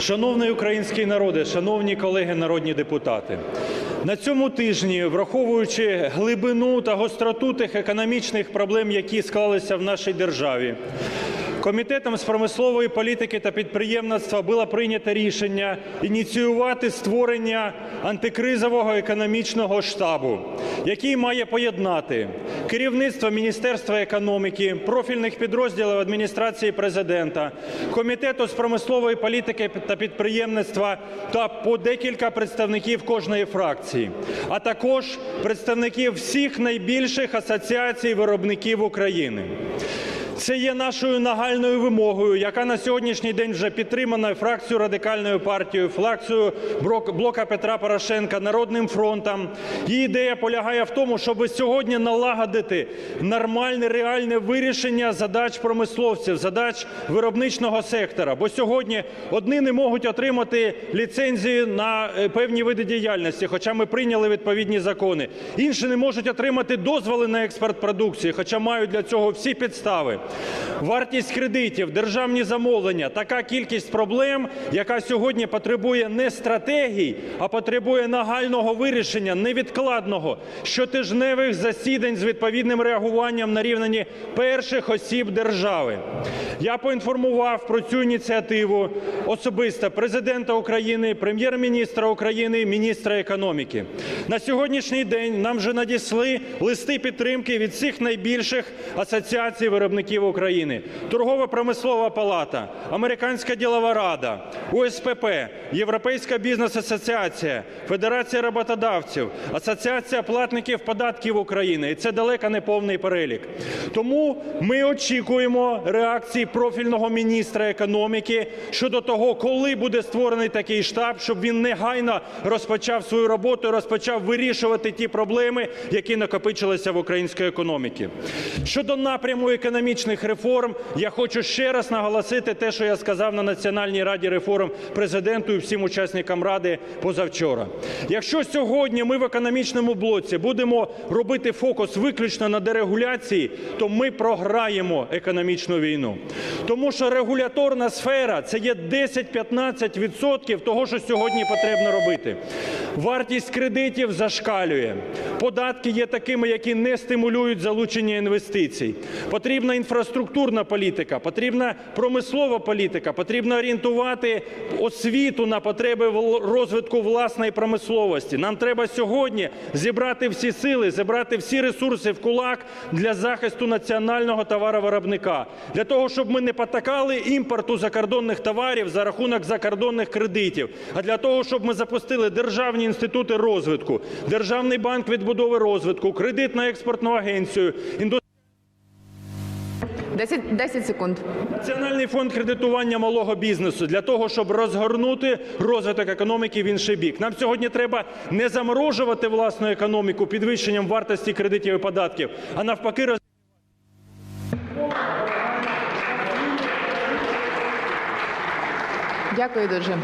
Шановний український народе, шановні колеги народні депутати, на цьому тижні, враховуючи глибину та гостроту тих економічних проблем, які склалися в нашій державі, Комітетом з промислової політики та підприємництва було прийнято рішення ініціювати створення антикризового економічного штабу, який має поєднати керівництво Міністерства економіки, профільних підрозділів адміністрації президента, комітету з промислової політики та підприємництва та по декілька представників кожної фракції, а також представників всіх найбільших асоціацій виробників України. Це є нашою нагальною вимогою, яка на сьогоднішній день вже підтримана фракцією Радикальної партії, фракцією Блока Петра Порошенка, Народним фронтом. Її ідея полягає в тому, щоб сьогодні налагодити нормальне реальне вирішення задач промисловців, задач виробничного сектора. Бо сьогодні одні не можуть отримати ліцензії на е, певні види діяльності, хоча ми прийняли відповідні закони. Інші не можуть отримати дозволи на експорт продукції, хоча мають для цього всі підстави. Вартість кредитів, державні замовлення, така кількість проблем, яка сьогодні потребує не стратегій, а потребує нагального вирішення, невідкладного, щотижневих засідань з відповідним реагуванням на рівні перших осіб держави. Я поінформував про цю ініціативу особисто президента України, прем'єр-міністра України, міністра економіки. На сьогоднішній день нам вже надісли листи підтримки від всіх найбільших асоціацій виробників України: Торгово-промислова палата, Американська ділова рада, УСПП, Європейська бізнес-асоціація, Федерація роботодавців, Асоціація платників податків України. І це далеко не повний перелік. Тому ми очікуємо реакції профільного міністра економіки щодо того, коли буде створений такий штаб, щоб він негайно розпочав свою роботу, розпочав вирішувати ті проблеми, які накопичилися в українській економіці. Щодо напряму економічних реформ, я хочу ще раз наголосити те, що я сказав на Національній раді реформ президенту і всім учасникам ради позавчора. Якщо сьогодні ми в економічному блоці будемо робити фокус виключно на дерегуляції, то ми програємо економічну війну. Тому що регуляторна сфера це є 10-15% того, що сьогодні потрібно робити. Вартість кредитів зашкалює. Податки є такими, які не стимулюють залучення інвестицій. Потрібна інфраструктурна політика, потрібна промислова політика, потрібно орієнтувати освіту на потреби розвитку власної промисловості. Нам треба сьогодні зібрати всі сили, зібрати всі ресурси в кулак для захисту національного товаровиробника, для того, щоб ми не потакали імпорту закордонних товарів за рахунок закордонних кредитів, а для того, щоб ми запустили державні інститути розвитку, Державний банк відбудови розвитку, кредитно-експортну агенцію, індустріальну 10, 10 секунд. Національний фонд кредитування малого бізнесу для того, щоб розгорнути розвиток економіки в інший бік. Нам сьогодні треба не заморожувати власну економіку підвищенням вартості кредитів і податків, а навпаки, роз... Дякую дуже.